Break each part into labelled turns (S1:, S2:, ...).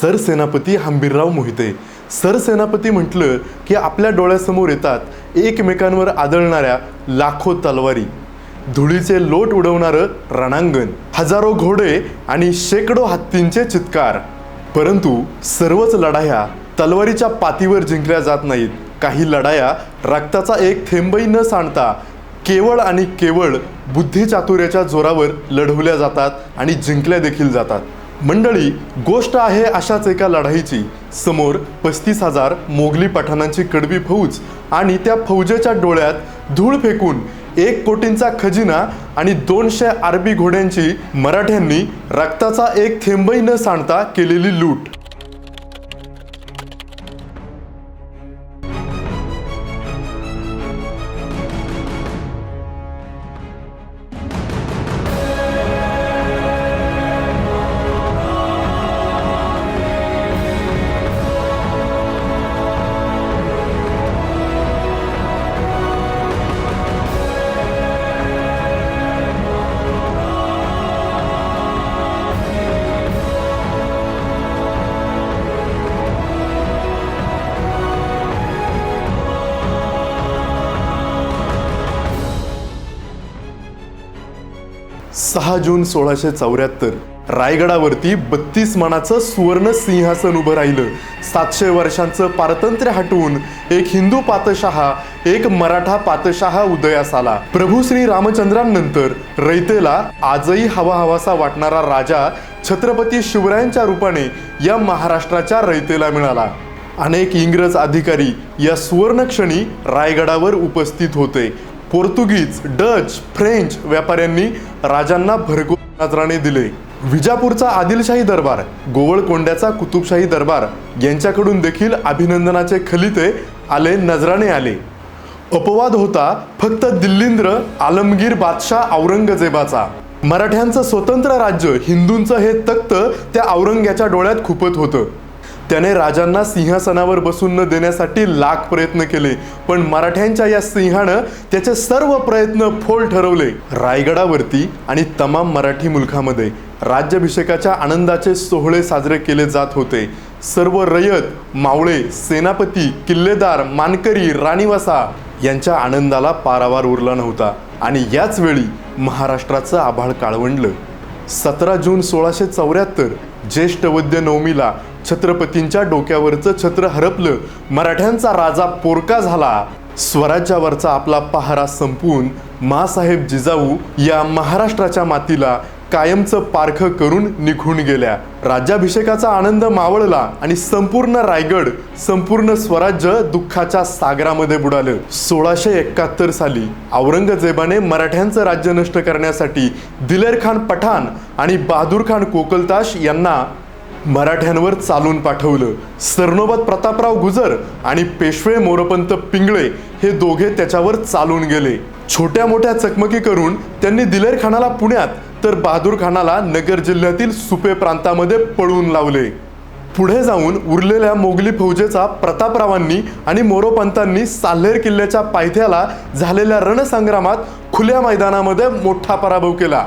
S1: सरसेनापती हंबीरराव मोहिते. सरसेनापती म्हटलं की आपल्या डोळ्यासमोर येतात एकमेकांवर आदळणाऱ्या लाखो तलवारी. धुळीचे लोट उडवणारं रणांगण हजारो घोडे आणि शेकडो हत्तींचे चित्कार. परंतु सर्वच लढाया तलवारीच्या पातीवर जिंकल्या जात नाहीत. काही लढाया रक्ताचा एक थेंबही न सांडता केवळ आणि केवळ बुद्धिचातुर्याच्या जोरावर लढवल्या जातात आणि जिंकल्या देखील जातात. मंडळी गोष्ट आहे अशाच एका लढाईची. समोर पस्तीस हजार मोगली पठाणांची कडवी फौज आणि त्या फौजेच्या डोळ्यात धूळ फेकून एक कोटींचा खजिना आणि दोनशे आरबी घोड्यांची मराठ्यांनी रक्ताचा एक थेंबही न सांडता केलेली लूट. दहा जून सोळाशे चौऱ्याहत्तर रायगडावरती बत्तीस मनाचं सुवर्ण सिंहासन उभं राहिलं. सातशे वर्षांचं पारतंत्र्य हटवून एक हिंदू पातशहा एक मराठा पातशहा उदयास आला प्रभू श्री रामचंद्रांनंतर रयतेला आजही हवा हवासा वाटणारा राजा छत्रपती शिवरायांच्या रूपाने या महाराष्ट्राच्या रयतेला मिळाला. अनेक इंग्रज अधिकारी या सुवर्णक्षणी रायगडावर उपस्थित होते. पोर्तुगीज डच फ्रेंच व्यापाऱ्यांनी राजांना भरघोस नजराने दिले. विजापूरचा आदिलशाही दरबार गोवळकोंड्याचा कुतुबशाही दरबार यांच्याकडून देखील अभिनंदनाचे खलिते आले नजराने आले. अपवाद होता फक्त दिल्लींद्र आलमगीर बादशाह औरंगजेबाचा. मराठ्यांचं स्वतंत्र राज्य हिंदूंचं हे तख्त त्या औरंग्याच्या डोळ्यात खुपत होतं. त्याने राजांना सिंहासनावर बसून न देण्यासाठी लाख प्रयत्न केले. पण मराठ्यांच्या या सिंहानं त्याचे सर्व प्रयत्न फोल ठरवले. रायगडावरती आणि तमाम मराठी मुलखामध्ये राज्याभिषेकाच्या आनंदाचे सोहळे साजरे केले जात होते. सर्व रयत मावळे सेनापती किल्लेदार मानकरी राणीवासा यांच्या आनंदाला पारावार उरला नव्हता. आणि याच वेळी महाराष्ट्राचं आभाळ काळवंडलं. सतरा जून सोळाशे चौऱ्याहत्तर ज्येष्ठ वद्य नवमीला छत्रपतींच्या डोक्यावरचं छत्र हरपलं मराठ्यांचा राजा पोरका झाला. स्वराज्यावरचा आपला पहारा संपवून मासाहेब जिजाऊ या महाराष्ट्राच्या मातीला कायमचं पारखं करून निघून गेल्या. राज्याभिषेकाचा आनंद मावळला आणि संपूर्ण रायगड संपूर्ण स्वराज्य दुःखाच्या सागरामध्ये बुडालं. सोळाशे एकाहत्तर साली औरंगजेबाने मराठ्यांचं राज्य नष्ट करण्यासाठी दिलेर खान पठाण आणि बहादूर खान कोकलताश यांना मराठ्यांवर चालून पाठवलं. सरनोबत प्रतापराव गुजर आणि पेशवे मोरपंत पिंगळे हे दोघे त्याच्यावर चालून गेले. छोट्या मोठ्या चकमकी करून त्यांनी दिलेर खानाला पुण्यात तर बहादूर खानाला नगर जिल्ह्यातील सुपे प्रांतामध्ये पळून लावले. पुढे जाऊन उरलेल्या मोगली फौजेचा प्रतापरावांनी आणि मोरोपंतांनी साल्हेर किल्ल्याच्या पायथ्याला झालेल्या रणसंग्रामात खुल्या मैदानामध्ये मोठा पराभव केला.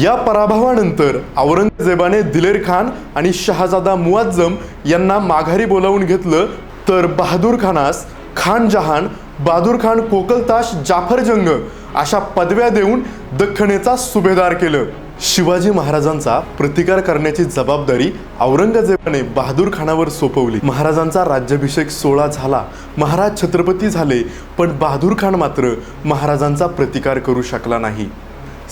S1: या पराभवानंतर औरंगजेबाने दिलेर खान आणि शहाजादा मुआज्जम यांना माघारी बोलावून घेतलं तर बहादूर खानास खान जहान बहादूर खान कोकलताश जाफर जंग अशा पदव्या देऊन दख्खनेचा सुभेदार केलं. शिवाजी महाराजांचा प्रतिकार करण्याची जबाबदारी औरंगजेबाने बहादूर खानावर सोपवली. महाराजांचा राज्याभिषेक सोहळा झाला. महाराज छत्रपती झाले पण बहादूर खान मात्र महाराजांचा प्रतिकार करू शकला नाही.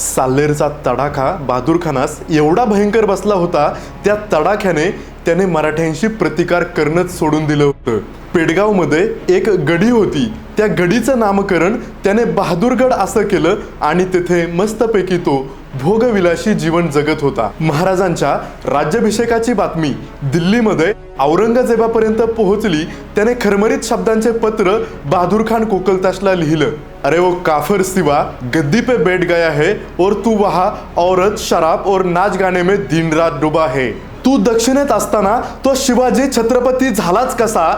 S1: साल्लेरचा तडाखा बहादूर खानास एवढा भयंकर बसला होता त्या तडाख्याने त्याने मराठ्यांशी प्रतिकार करणंच सोडून दिलं होतं. पेडगावमध्ये एक गडी होती. त्या गडीचं नामकरण त्याने बहादूरगड असं केलं आणि तिथे मस्तपैकी तो भोगविलाशी जीवन जगत होता. महाराजांच्या राज्याभिषेकाची बातमी दिल्लीमध्ये औरंगजेबापर्यंत पोहोचली त्याने खरमरीत शब्दांचे पत्र बहादूर खान कोकलताशला लिहिलं. अरे वो काफर सिवा गद्दी पे बैठ गया है और तू वहा औरत शराब और नाच गाणे में दिन रात डुबा है. तू दक्षिणेत असताना तो शिवाजी छत्रपती झालाच कसा?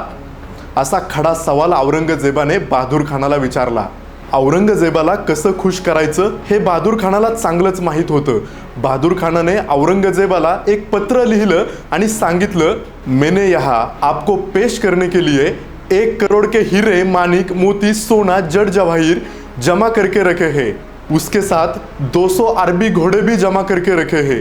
S1: असा खडा सवाल औरंगजेबाने बहादूर खानाला विचारला. औरंगजेबाला कसं खुश करायचं हे बहादूर खानाला चांगलंच माहीत होतं. बहादूर खानाने औरंगजेबाला एक पत्र लिहिलं आणि सांगितलं मैंने यहाँ आपको पेश करने के लिए एक करोड के हीरे मानिक मोती सोना जड़ जवाहिर जमा करके रखे है. उसके साथ 200 अरबी घोड़े भी जमा करके रखे है.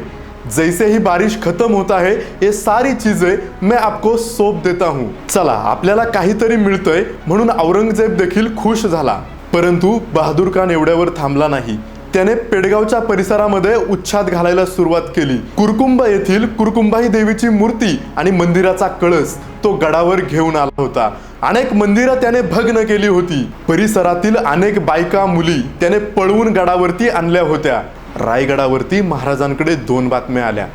S1: जैसे ही बारिश खत्म होता है ये सारी चीजें मैं आपको सोप देता हूँ. चला आपल्याला काहीतरी मिळतंय म्हणून औरंगजेब देखील खुश झाला. परंतु बहादूर खान एवढ्यावर थांबला नाही. त्याने पेडगावच्या परिसरामध्ये उच्छाद घालायला सुरुवात केली. कुरकुंबा येथील कुरकुंबाई देवीची मूर्ती आणि मंदिराचा कळस तो गडावर घेऊन आला होता. अनेक मंदिरं त्याने भग्न केली होती. परिसरातील अनेक बायका मुली त्याने पळवून गडावरती आणल्या होत्या. रायगडावरती महाराजांकडे दोन बातम्या आल्या.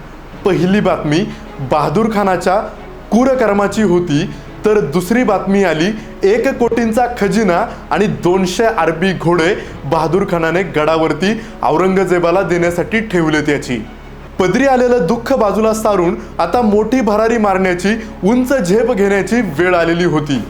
S1: पहिली बातमी बहादूर खानाच्या कुरकर्माची होती. तर दुसरी बातमी आली एक कोटींचा खजिना आणि दोनशे अरबी घोडे बहादूर खानाने गडावरती औरंगजेबाला देण्यासाठी ठेवले त्याची पदरी आलेलं दुःख बाजूला सारून आता मोठी भरारी मारण्याची उंच झेप घेण्याची वेळ आलेली होती.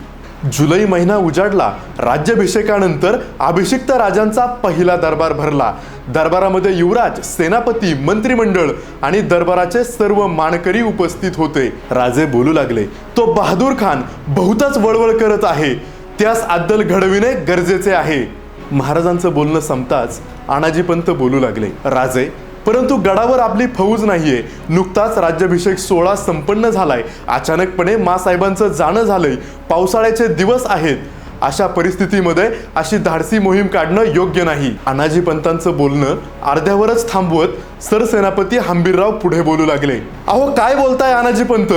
S1: जुलै महिना उजाडला. राज्याभिषेकानंतर अभिषिक्त राजांचा पहिला दरबार भरला. दरबारामध्ये युवराज सेनापती मंत्रिमंडळ आणि दरबाराचे सर्व मानकरी उपस्थित होते. राजे बोलू लागले तो बहादूर खान बहुताच वळवळ करत आहे. त्यास अद्दल घडविणे गरजेचे आहे. महाराजांचं बोलणं संपताच आणाजी पंत बोलू लागले राजे परंतु गडावर आपली फौज नाहीये. नुकताच राज्याभिषेक सोहळा संपन्न झालाय. अचानकपणे मासाहेबांचं जाणं झालंय. पावसाळ्याचे दिवस आहेत. अशा परिस्थितीमध्ये अशी धाडसी मोहीम काढणं योग्य नाही. अनाजी पंतांचं बोलणं अर्ध्यावरच थांबवत सरसेनापती हंबीरराव पुढे बोलू लागले. अहो काय बोलताय अनाजी पंत?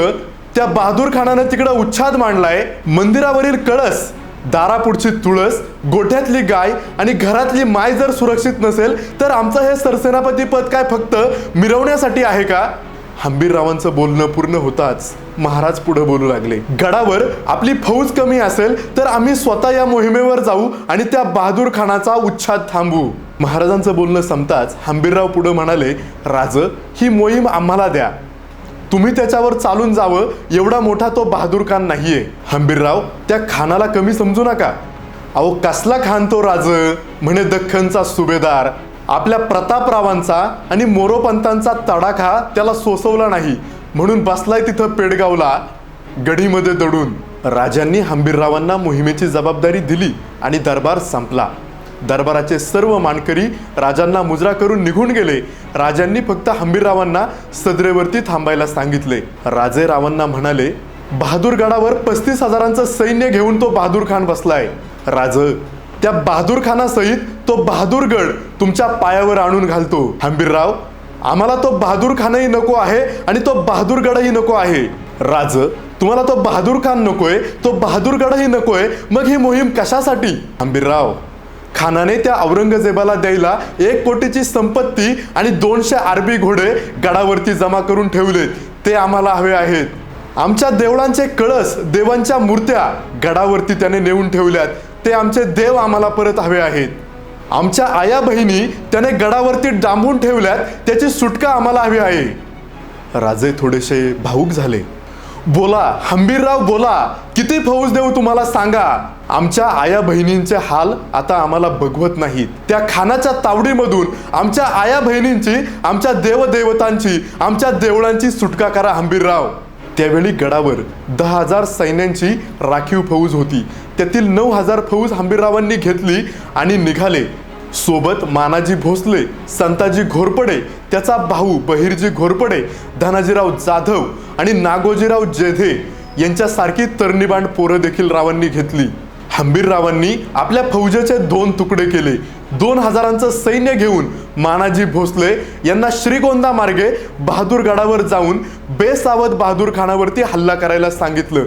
S1: त्या बहादूर खानानं तिकडं उच्छाद मांडलाय. मंदिरावरील कळस. दारापुढची तुळस गोठ्यातली गाय आणि घरातली माय जर सुरक्षित नसेल तर आमचं हे सरसेनापती पद काय फक्त मिरवण्यासाठी आहे का? हंबीररावांचं बोलणं पूर्ण होताच महाराज पुढे बोलू लागले. गडावर आपली फौज कमी असेल तर आम्ही स्वतः या मोहिमेवर जाऊ आणि त्या बहादूर खानाचा उच्छाद थांबवू. महाराजांचं बोलणं संपताच हंबीरराव पुढे म्हणाले राज ही मोहीम आम्हाला द्या. तुम्ही त्याच्यावर चालून जावं. एवढा मोठा तो बहादूर खान नाहीये. हंबीरराव त्या खानाला कमी समजू नका. अहो कसला खान तो राज? म्हणे दख्खनचा सुभेदार. आपल्या प्रतापरावांचा आणि मोरोपंतांचा तडाखा त्याला सोसवला नाही. म्हणून बसलाय तिथं पेडगावला गडीमध्ये दडून. राजांनी हंबीररावांना मोहिमेची जबाबदारी दिली आणि दरबार संपला. दरबाराचे सर्व मानकरी राजांना मुजरा करून निघून गेले. राजांनी फक्त हंबीररावांना सदरेवरती थांबायला सांगितले. राजे रावांना म्हणाले बहादूर गडावर पस्तीस हजारांचं सैन्य घेऊन तो बहादूर खान बसलाय. राज त्या बहादूर खानासहित तो बहादूरगड तुमच्या पायावर आणून घालतो. हंबीरराव आम्हाला तो बहादूर खानही नको आहे आणि तो बहादूरगडही नको आहे. राज तुम्हाला तो बहादूर खान नकोय तो बहादूरगडही नकोय मग ही मोहीम कशासाठी? हंबीरराव खानाने त्या औरंगजेबाला द्यायला एक कोटीची संपत्ती आणि दोनशे आरबी घोडे गडावरती जमा करून ठेवलेत ते आम्हाला हवे आहेत. आमच्या देवळांचे कळस देवांच्या मूर्त्या गडावरती त्याने नेऊन ठेवल्यात. ते आमचे देव आम्हाला परत हवे आहेत. आमच्या आया बहिणी त्याने गडावरती डांबून ठेवल्यात. त्याची सुटका आम्हाला हवी आहे. राजे थोडेसे भाऊक झाले. बोला हंबीरराव बोला किती फौज देऊ तुम्हाला सांगा. आमच्या आया बहिणींचे हाल आता आम्हाला बघवत नाहीत. त्या खानाच्या तावडीमधून आमच्या आया बहिणींची आमच्या देवदेवतांची आमच्या देवळांची सुटका करा हंबीरराव. त्यावेळी गडावर दहा हजार सैन्यांची राखीव फौज होती. त्यातील नऊ हजार फौज हंबीररावांनी घेतली आणि निघाले. सोबत मानाजी भोसले संताजी घोरपडे त्याचा भाऊ बहिरजी घोरपडे धनाजीराव जाधव आणि नागोजीराव जेधे यांच्यासारखी तरणीबांड पोरं देखील रावांनी घेतली. हंबीररावांनी आपल्या फौजेचे दोन तुकडे केले. दोन हजारांचं सैन्य घेऊन मानाजी भोसले यांना श्रीगोंदा मार्गे बहादूरगडावर जाऊन बेसावध बहादूर खानावरती हल्ला करायला सांगितलं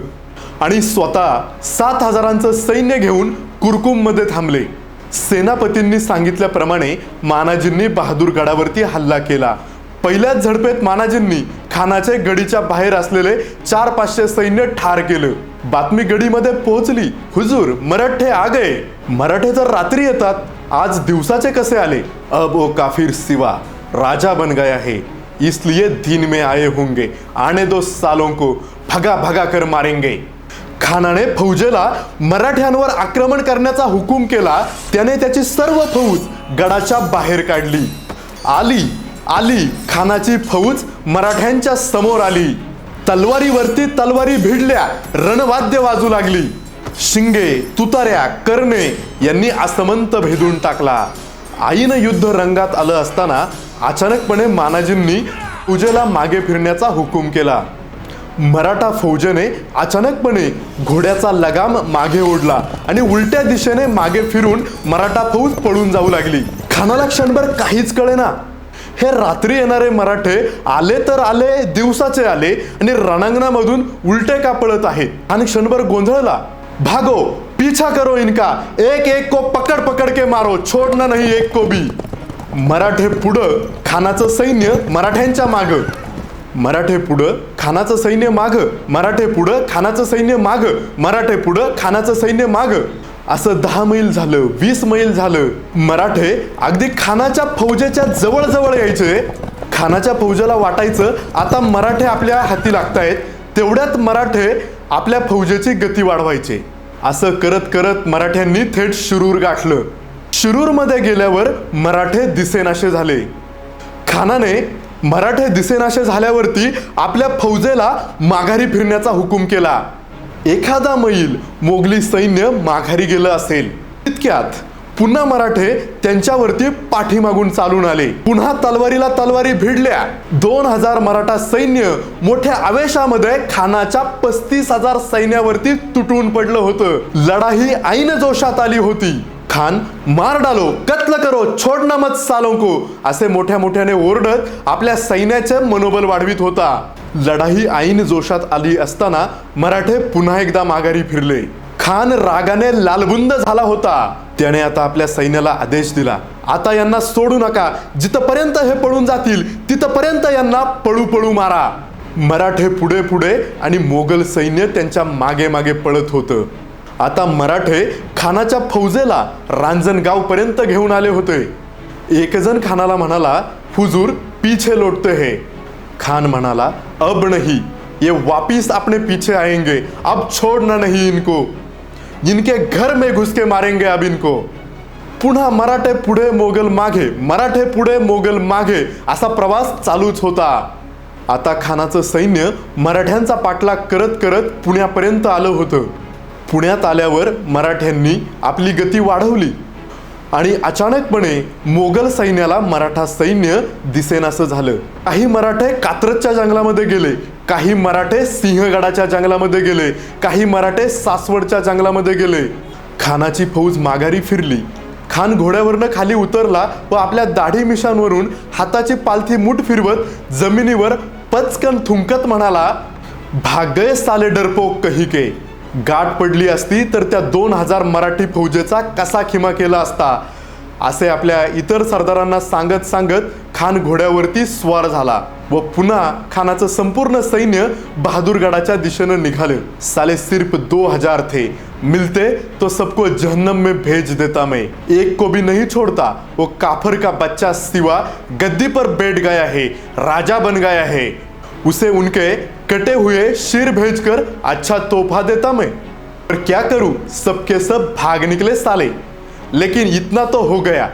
S1: आणि स्वतः सात हजारांचं सैन्य घेऊन कुरकुममध्ये थांबले. सेनापतींनी सांगितल्याप्रमाणे मानाजींनी बहादूर गडावरती हल्ला केला. पहिल्याच झडपेत मानाजींनी खानाचे गडीच्या बाहेर असलेले चार पाचशे सैन्य ठार केलं. बातमी गडीमध्ये पोहोचली. हुजूर मराठे आगे. मराठे तर रात्री येतात. आज दिवसाचे कसे आले? अब ओ काफिर सिवा राजा बन गया है इसलिए दिन में आए होंगे. आने दो सालों को भगा भगा कर मारेंगे. खानाने फौजेला मराठ्यांवर आक्रमण करण्याचा हुकूम केला त्याने त्याची सर्व फौज गडाच्या बाहेर काढली. आली आली खानाची फौज मराठ्यांच्या समोर आली. तलवारीवरती तलवारी भिडल्या रणवाद्य वाजू लागली. शिंगे तुतार्या कर्णे यांनी आसमंत भेदून टाकला. आईनं युद्ध रंगात आलं असताना अचानकपणे मानाजींनी पूजेला मागे फिरण्याचा हुकूम केला. मराठा फौजेने अचानकपणे घोड्याचा लगाम मागे ओढला आणि उलट्या दिशेने मागे फिरून मराठा फौज पळून जाऊ लागली. खानाला क्षणभर काहीच कळेना. हे रात्री येणारे मराठे आले तर आले दिवसाचे आले आणि रणांगणामधून उलटे का पळत आहेत आणि क्षणभर गोंधळला. भागो पीछा करो इनका. एक एक को पकड पकड के मारो. छोडना नाही एक को बी मराठे पुढं खानाचं सैन्य मराठ्यांच्या मागं. मराठे पुढं खानाचं सैन्य माग. मराठे पुढं खानाचं सैन्य माग. मराठे पुढं खानाचं सैन्य माग. असं दहा मैल झालं वीस मैल झालं. मराठे अगदी खानाच्या फौजेच्या जवळ जवळ यायचे. खानाच्या फौजेला वाटायचं आता मराठे आपल्या हाती लागतायत. तेवढ्यात मराठे आपल्या फौजेची गती वाढवायचे. असं करत करत मराठ्यांनी थेट शिरूर गाठलं. शिरूरमध्ये गेल्यावर मराठे दिसेनाशे झाले. खानाने मराठे दिसेनाशे झाल्यावरती आपल्या फौजेला माघारी फिरण्याचा हुकूम केला. एखादा मैल मोगली सैन्य माघारी गेलं असेल. इतक्यात पुन्हा मराठे त्यांच्यावरती पाठीमागून चालून आले. पुन्हा तलवारीला तलवारी भिडल्या. दोन हजार मराठा सैन्य मोठ्या आवेशामध्ये खानाच्या पस्तीस हजार सैन्यावरती तुटून पडलं होतं. लढाई ऐन जोशात आली होती. खान मार डालो कत्ल करो छोडना मत सालों को असे मोठ्या मोठ्याने ओरडत आपल्या सैन्याचे मनोबल वाढवित होता. लढाई ऐन जोशात आली असताना मराठे पुन्हा एकदा माघारी फिरले. खान रागाने लालबुंद झाला होता. त्याने आता आपल्या सैन्याला आदेश दिला. आता यांना सोडू नका. जिथपर्यंत हे पळून जातील तिथपर्यंत यांना पळू पळू मारा. मराठे पुढे पुढे आणि मोगल सैन्य त्यांच्या मागे मागे पळत होतं. आता मराठे खानाच्या फौजेला रांजणगाव पर्यंत घेऊन आले होते. एकजण खानाला म्हणाला हुजूर पीछे लोटते हे. खान म्हणाला अब नहीं ये वापिस अपने पीछे आएंगे अब छोड़ना नहीं इनको। इनके घर में घुस के मारेंगे अब इनको। पुन्हा मराठे पुढे मोगल मागे मराठे पुढे मोगल मागे असा प्रवास चालूच होता. आता खानाचं सैन्य मराठ्यांचा पाठलाग करत करत पुण्यापर्यंत आलं होतं. पुण्यात आल्यावर मराठ्यांनी आपली गती वाढवली. आणि अचानकपणे मोगल सैन्याला मराठा सैन्य दिसेनासं झालं. काही मराठे कात्रजच्या जंगलामध्ये गेले काही मराठे सिंहगडाच्या जंगलामध्ये गेले काही मराठे सासवडच्या जंगलामध्ये गेले. खानाची फौज माघारी फिरली. खान घोड्यावरनं खाली उतरला व आपल्या दाढी मिशांवरून हाताची पालथी मूठ फिरवत जमिनीवर पचकन थुंकत म्हणाला भागय साले डरपोक कही के गाठ पडली असती तर त्या दोन हजार मराठी फौजेचा कसा खिमा केला असता? असे आपल्या इतर सरदारांना सांगत सांगत खान घोड्यावरती स्वार झाला व पुन्हा खानाचं संपूर्ण सैन्य बहादूरगडाच्या दिशेनं निघाले. साले सिर्फ दो हजार थे. मिलते तो सबको जहन्नम में भेज देता मैं. एक को भी नहीं छोड़ता वो काफर का बच्चा सिवा गद्दी पर बैठ गया है राजा बन गया है। उसे उनके कटे हुए शिर भेजकर अच्छा तोहफा देता मैं। पर क्या करूं? सबके सब भाग निकले साले। लेकिन इतना तो हो गया।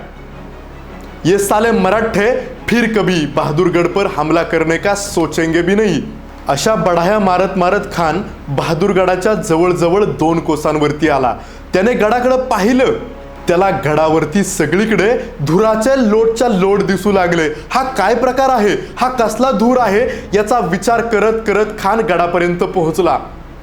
S1: ये साले मराठे फिर कभी बहादुरगढ़ पर हमला करने का सोचेंगे भी नहीं। अशा बढाया मारत मारत खान बहादुरगडाच्या जवळजवळ दोन कोसांवरती आला। त्याने गडाकडं पाहिलं। त्याला गडावरती सगळीकडे धुराच्या लोटच्या लोट दिसू लागले. हा काय प्रकार आहे? हा कसला धूर आहे? याचा विचार करत करत खान गडापर्यंत पोहोचला.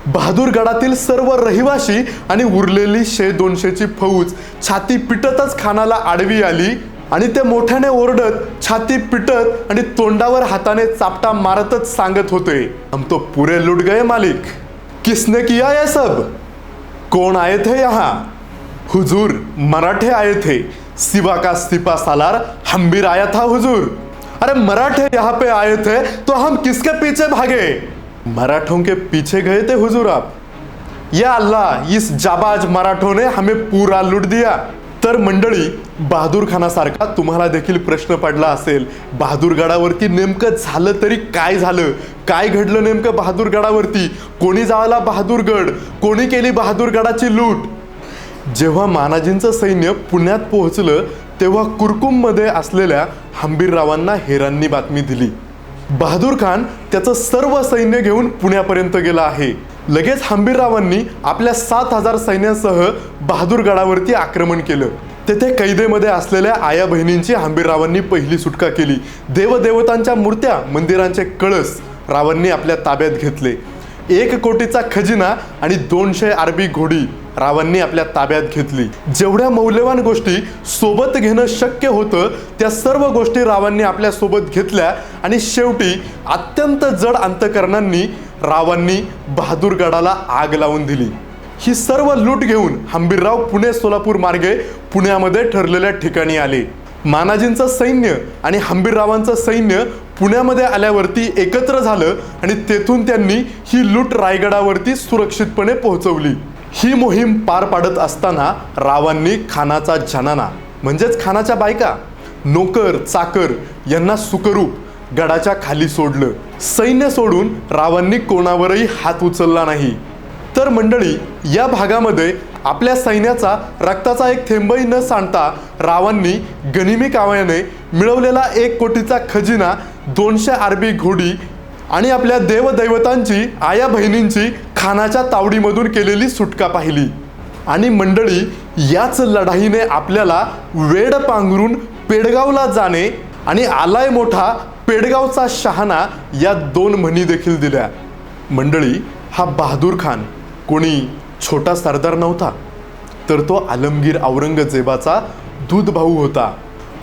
S1: बहादूर गडातील सर्व रहिवाशी आणि उरलेली शे दोनशेची फौज छाती पिटतच खानाला आडवी आली आणि ते मोठ्याने ओरडत छाती पिटत आणि तोंडावर हाताने चापटा मारतच सांगत होते हम तो पुरे लुट गए मालिक. किसने किया ये सब? कोण आहेत हे यहाँ? हुजूर मराठे आए थे सिवा का सिपा सालार हम भी आया था हुजूर. अरे मराठे यहाँ पे आए थे तो हम किसके पीछे भागे? मराठों के पीछे गए थे हुजूर आप. या अल्लाह इस जाबाज मराठों ने हमें पूरा लूट दिया. तर मंडळी बहादूर खानासारखा तुम्हाला देखील प्रश्न पडला असेल बहादूरगडावरती नेमकं झालं तरी काय झालं? काय घडलं नेमकं बहादूरगडावरती? कोणी जावला बहादूरगड? कोणी केली बहादूरगडाची लूट? जेव्हा मानाजींचं सैन्य पुण्यात पोहोचलं तेव्हा कुरकुममध्ये असलेल्या हंबीररावांना हेरांनी बातमी दिली. बहादूर खान त्याचं सर्व सैन्य घेऊन पुण्यापर्यंत गेला आहे. लगेच हंबीररावांनी आपल्या सात हजार सैन्यासह बहादूरगडावरती आक्रमण केलं. तेथे कैदेमध्ये असलेल्या आया बहिणींची हंबीररावांनी पहिली सुटका केली. देवदेवतांच्या मूर्त्या मंदिरांचे कळस रावांनी आपल्या ताब्यात घेतले. एक कोटीचा खजिना आणि दोनशे आरबी घोडी. रावांनी आपल्या ताब्यात घेतली. जेवढ्या मौल्यवान गोष्टी सोबत घेणं शक्य होतं त्या सर्व गोष्टी रावांनी आपल्यासोबत घेतल्या आणि शेवटी अत्यंत जड अंतकरणांनी रावांनी बहादूरगडाला आग लावून दिली. ही सर्व लूट घेऊन हंबीरराव पुणे सोलापूर मार्गे पुण्यामध्ये ठरलेल्या ठिकाणी आले. मानाजींचं सैन्य आणि हंबीररावांचं सैन्य पुण्यामध्ये आल्यावरती एकत्र झालं आणि तेथून त्यांनी ही लूट रायगडावरती सुरक्षितपणे पोहोचवली. ही मोहीम पार पाडत असताना रावांनी खानाचा जनाना म्हणजेच खानाच्या बायका नोकर चाकर यांना सुखरूप गडाच्या खाली सोडलं. सैन्य सोडून रावांनी कोणावरही हात उचलला नाही. तर मंडळी या भागामध्ये आपल्या सैन्याचा रक्ताचा एक थेंबही न सांडता रावांनी गनिमी काव्याने मिळवलेला एक कोटीचा खजिना दोनशे आरबी घोडी आणि आपल्या देवदैवतांची आया बहिणींची खानाच्या तावडीमधून केलेली सुटका पाहिली. आणि मंडळी याच लढाईने आपल्याला वेड पांघरून पेडगावला जाणे आणि आलाय मोठा पेडगावचा शहाणा या दोन म्हणी देखील दिल्या. मंडळी हा बहादूर खान कोणी छोटा सरदार नव्हता तर तो आलमगीर औरंगजेबाचा दूध भाऊ होता.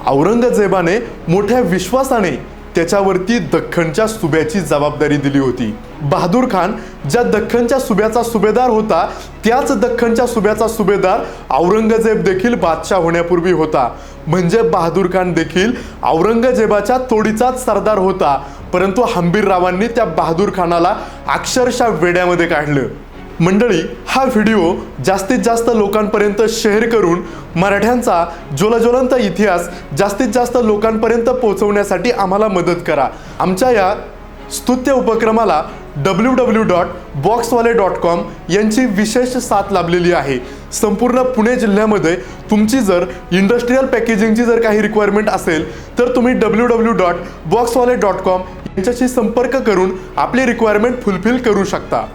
S1: औरंगजेबाने मोठ्या विश्वासाने त्याच्यावरती दख्खनच्या सुब्याची जबाबदारी दिली होती. बहादूर खान ज्या दख्खनच्या सुब्याचा सुभेदार होता त्याच दख्खनच्या सुब्याचा सुभेदार औरंगजेब देखील बादशाह होण्यापूर्वी होता. म्हणजे बहादूर खान देखील औरंगजेबाच्या तोडीचाच सरदार होता. परंतु हंबीररावांनी त्या बहादूर खानाला अक्षरशः वेड्यामध्ये काढलं. मंडळी हा व्हिडिओ जास्तीत जास्त लोकांपर्यंत शेअर करून मराठ्यांचा ज्वलज्वलंत इतिहास जास्तीत जास्त लोकांपर्यंत पोहोचवण्यासाठी आम्हाला मदत करा. आमच्या या स्तुत्य उपक्रमाला W W dot Boxwale dot com यांची विशेष साथ लाभलेली आहे. संपूर्ण पुणे जिल्ह्यामध्ये तुमची जर इंडस्ट्रीयल पॅकेजिंगची जर काही रिक्वायरमेंट असेल तर तुम्ही W W dot Boxwale dot com यांच्याशी संपर्क करून आपली रिक्वायरमेंट फुलफिल करू शकता.